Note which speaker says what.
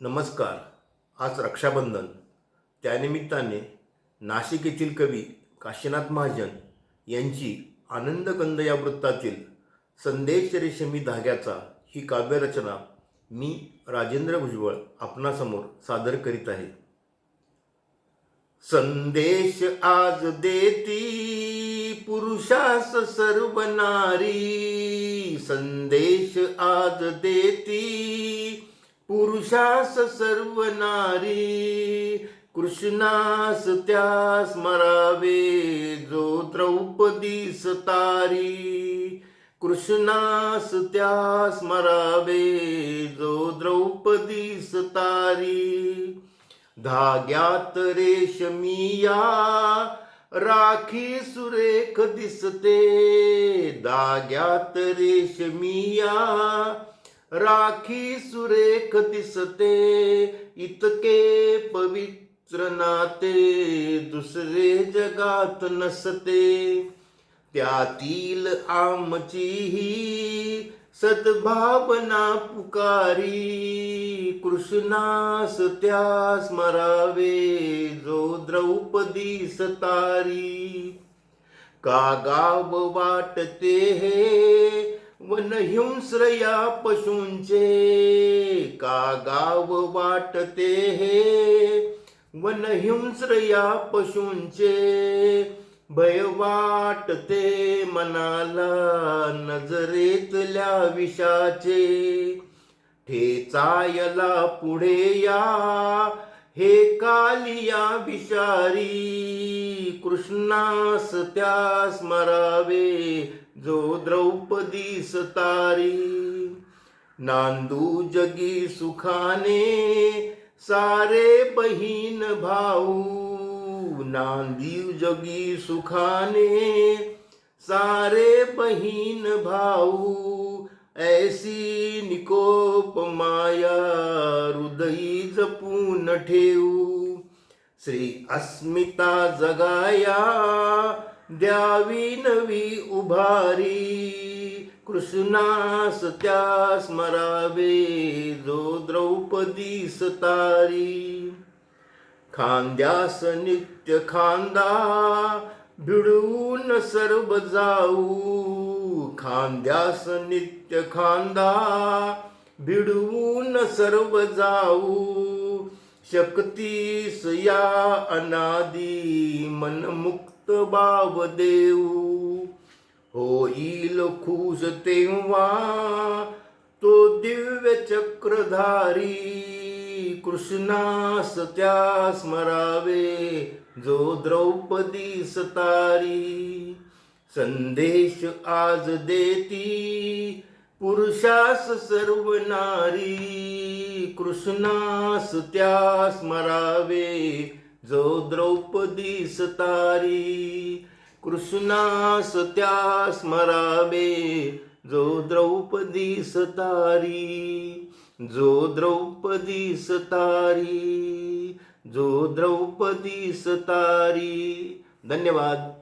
Speaker 1: नमस्कार. आज रक्षाबंधन. त्यानिमित्ताने नाशिक येथील कवी काशीनाथ महाजन यांची आनंदगंध या वृत्तातील संदेश रेशमी धाग्याचा ही काव्यरचना मी राजेंद्र भुजबळ आपणासमोर सादर करीत आहे. संदेश आज देती पुरुषास सर्व नारी. संदेश आज देती पुरुषास सर्व नारी कृष्णास त्या स्मरावे जो द्रौपदीस तारी कृष्णास त्या स्मरावे जो द्रौपदीस तारी धाग्यात रेशमिया राखी सुरेख दिसते. धाग्यात रेशमिया राखी सुरेख दिसते इतके पवित्र नाते दुसरे जगात नसते. त्यातील आमची ही सद्भावना पुकारी कृष्णास त्या स्मरावे जो द्रौपदी सतारी. का गाव वाटते हे वन हिंस्रया पशूंचे का गाव वाटते हे? वन हिंस्रया पशूंचे भय वाटते मनाला नजरेतल्या विषाचे. ठेचायला पुढे या हे कालिया विषारी कृष्णास त्या स्मरावे. जो द्रौपदी सतारी, नांदू जगी सुखाने, सारे बहीण भाऊ, नांदी जगी सुखाने, सारे बहीण भाऊ, ऐसी निकोप माया हृदयी न ठेवू श्री अस्मिता जगाया द्यावी नवी उभारी. कृष्णास त्या स्मरावे जो द्रौपदी तारी खांद्यास नित्य खांदा भिडून सर्व जाऊ. खांद्यास नित्य खांदा भिडवून सर्व जाऊ. शक्तीस या अनादी मनमुक्त बाव देऊ. होईल खूस तेव्हा तो दिव्य चक्रधारी. कृष्णास त्या स्मरावे जो द्रौपदी तारी संदेश आज देती पुरुषास सर्व नारी. कृष्णास त्या स्मरावे जो द्रौपदीस तारी कृष्णास त्या स्मरावे जो द्रौपदीस तारी जो द्रौपदीस तारी जो द्रौपदीस तारी धन्यवाद।